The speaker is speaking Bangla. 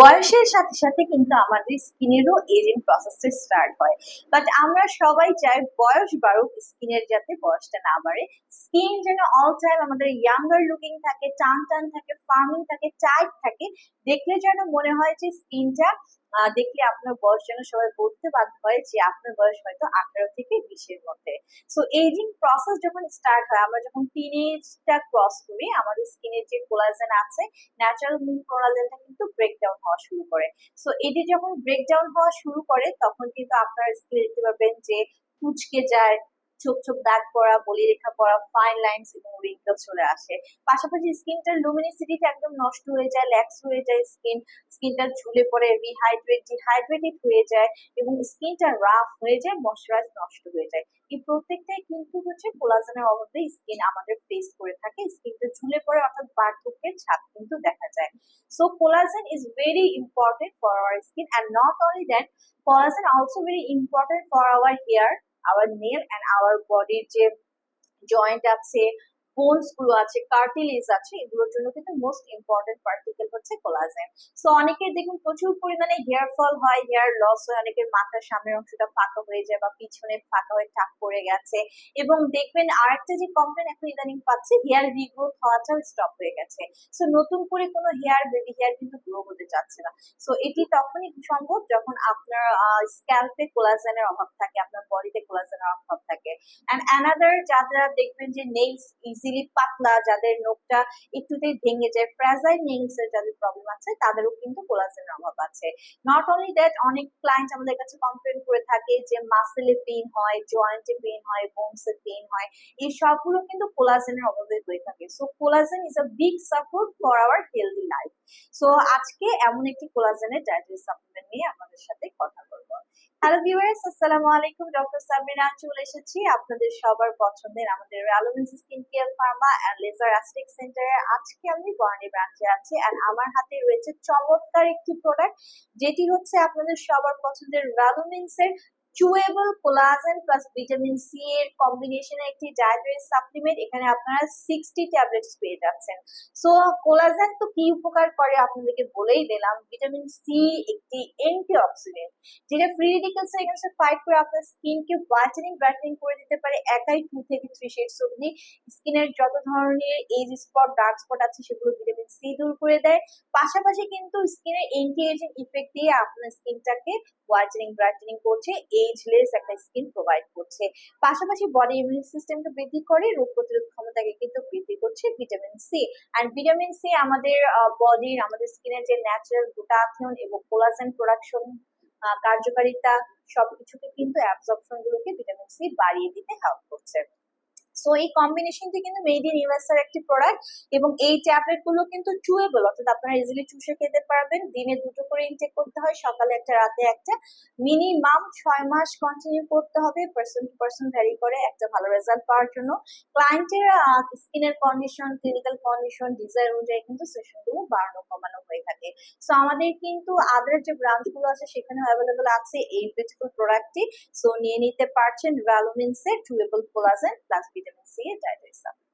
বয়সের সাথে সাথে কিন্তু আমাদের স্কিনেরও এজিং প্রসেসটা স্টার্ট হয়। বাট আমরা সবাই চাই বয়স বাড়ুক স্কিনের যাতে বয়সটা না বাড়ে। স্কিন যেন অল টাইম আমাদের ইয়াঙ্গার লুকিং থাকে, টান টান থাকে ফার্মিং থাকে টাইট থাকে, দেখলে যেন মনে হয় যে স্কিনটা দেখলে আপনার বয়স যেন সবাই বলতে বাধ্য হয় যে আপনার বয়স হয়তো আঠারো থেকে বিশের মধ্যে। সো এজিং প্রসেস যখন স্টার্ট হয়, আমরা যখন টিনেজটা ক্রস করি, আমাদের স্কিনের যে কোলাজেন আছে ন্যাচারাল মিন কোলাজেনটা কিন্তু ব্রেকডাউন হওয়া শুরু করে। সো এটি যখন ব্রেকডাউন হওয়া শুরু করে, তখন কিন্তু আপনার স্কিন দেখতে পাবেন যে কুচকে যায় ছোপ ছোপ দাগ পড়া, বলি রেখা পড়া ফাইন লাইন্স এবং রিঙ্কেল চলে আসে। পাশাপাশি স্কিনটার লুমিনিসিটিটা একদম নষ্ট হয়ে যায় ল্যাক্স হয়ে যায় স্কিন স্কিনটা ঝুলে পড়ে রিহাইড্রেট ডিহাইড্রেটেড হয়ে যায় এবং স্কিনটা রাফ হয়ে যায় ময়শ্চারাইজ নষ্ট হয়ে যায়। এই প্রত্যেকটাই কিন্তু হচ্ছে কোলাজেনের অভাবে স্কিন আমাদের ফেস করে থাকে, স্কিনটা ঝুলে পড়ে অর্থাৎ বার্ধক্যের ছাপ কিন্তু দেখা যায়। So collagen is very important for our skin and not only that collagen also very important for our hair our nail and our বডির যে জয়েন্ট আছে বোনসগুলো আছে কার্টিলেজ আছে, এগুলোর জন্য কিন্তু মোস্ট ইম্পর্টেন্ট পার্টিকেল হচ্ছে কোলাজেন সো অনেকের দেখুন প্রচুর পরিমাণে হেয়ার ফল হয় হেয়ার লস হয়, অনেকের মাথার সামনের অংশটা ফাঁকা হয়ে যায় বা পিছনে ফাঁকা হয়ে টাক পড়ে গেছে। এবং দেখবেন আরেকটা যে কমপ্লেন এখন ইদানিং পাচ্ছি হেয়ার রিগ্রোথ হওয়াটাও স্টপ হয়ে গেছে। সো নতুন করে কোনো হেয়ার বেবি হেয়ার কিন্তু গ্রো হতে চাচ্ছে না। সো এটি তখনই সম্ভব যখন আপনার স্ক্যাল্পে কোলাজেনের অভাব থাকে, আপনার বডিতে কোলাজেনের অভাব অ্যান্ড অ্যানাদার যারা দেখবেন যে নেইলস ইজিলি পাতলা, যাদের নখটা একটুতেই ভেঙে যায় ফ্রাজাইল নেইলস এর যাদের প্রবলেম আছে, তাদেরও কিন্তু কোলাজেনের অভাব আছে। নট অনলি দ্যাট অনেক ক্লায়েন্ট আমাদের কাছে কমপ্লেন করে থাকে যে মাসেলে পেইন হয় জয়েন্টে পেইন হয় বোনস এ পেইন হয়, এই সবগুলো কিন্তু কোলাজেনের অভাবে হয়ে থাকে। So collagen is a big support for our healthy life so আজকে এমন একটি কোলাজেনের ডায়েটারি সাপ্লিমেন্ট নিয়ে আপনাদের সাথে কথা হ্যালো ভিউয়ার্স আসসালামু আলাইকুম ডক্টর সাবরিনা চলে এসেছি আপনাদের সবার পছন্দের আমাদের রেলোভেন্স skin care pharma and laser aesthetic সেন্টারে আজকে আমি বর্ণি ব্রাঞ্চে আছি আর আমার হাতে রয়েছে চমৎকার একটি প্রোডাক্ট যেটি হচ্ছে আপনাদের সবার পছন্দের ভ্যালুমিন্স এর chewable collagen plus vitamin C এর কম্বিনেশনে একটি ডায়েটারি সাপ্লিমেন্ট এখানে আপনারা সিক্সটি ট্যাবলেটস পেয়ে যাচ্ছেন। সো কোলাজেন তো কি উপকার করে আপনাদেরকে বলেই দিলাম ভিটামিন সি একটি অ্যান্টি অক্সিডেন্ট যেটা ফ্রি রেডিকেলস এগেন্সে ফাইট করে আপনার স্কিনকে হোয়াইটেনিং ব্রাইটেনিং করে দিতে পারে একাই টু থেকে থ্রি শেডস অব্দি স্কিনের যত ধরনের এজ স্পট ডার্ক স্পট আছে, সেগুলো ভিটামিন সি দূর করে দেয়। পাশাপাশি কিন্তু স্কিনের এন্টি এজিং ইফেক্ট দিয়ে আপনার স্কিনটাকে হোয়াইটেনিং ব্রাইটেনিং করছে এজলেস একটা স্কিন প্রোভাইড করছে। পাশাপাশি বডি ইমিউন সিস্টেমকে বৃদ্ধি করে, রোগ প্রতিরোধ ক্ষমতাকে কিন্তু বৃদ্ধি করছে vitamin C and vitamin C আমাদের বডির আমাদের স্কিনের যে ন্যাচারাল গ্লুটাথিয়ন এবং কোলাজেন প্রোডাকশন কার্যকারিতা, সবকিছুকে কিন্তু অ্যাবজর্পশন গুলোকে ভিটামিন সি বাড়িয়ে দিতে হেল্প করছে। সো এই কম্বিনেশনটি কিন্তু মেড ইন ইউএসএর একটি প্রোডাক্ট এবং এই ট্যাবলেটগুলো কিন্তু চুয়েবল অর্থাৎ আপনারা ইজিলি চুষে খেতে পারবেন। দিনে দুটো করে ইনটেক করতে হয়, সকালে একটা, রাতে একটা। মিনিমাম ছয় মাস কন্টিনিউ করতে হবে পার্সন টু পার্সন ভ্যারি করে একটা ভালো রেজাল্ট পাওয়ার জন্য। ক্লায়েন্টের স্কিনের কন্ডিশন ক্লিনিক্যাল কন্ডিশন ডিজাইন অনুযায়ী কিন্তু সেশনগুলো বাড়ানো, কমানো হয়ে থাকে। সো আমাদের কিন্তু আদার যে ব্রাঞ্চগুলো আছে, সেখানে অ্যাভেলেবল আছে এই বিউটিফুল প্রোডাক্টটি সো নিয়ে নিতে পারছেন ভ্যালুমিনসের chewable collagen plus vitamin C এর ডায়েটারি সাপ্লিমেন্ট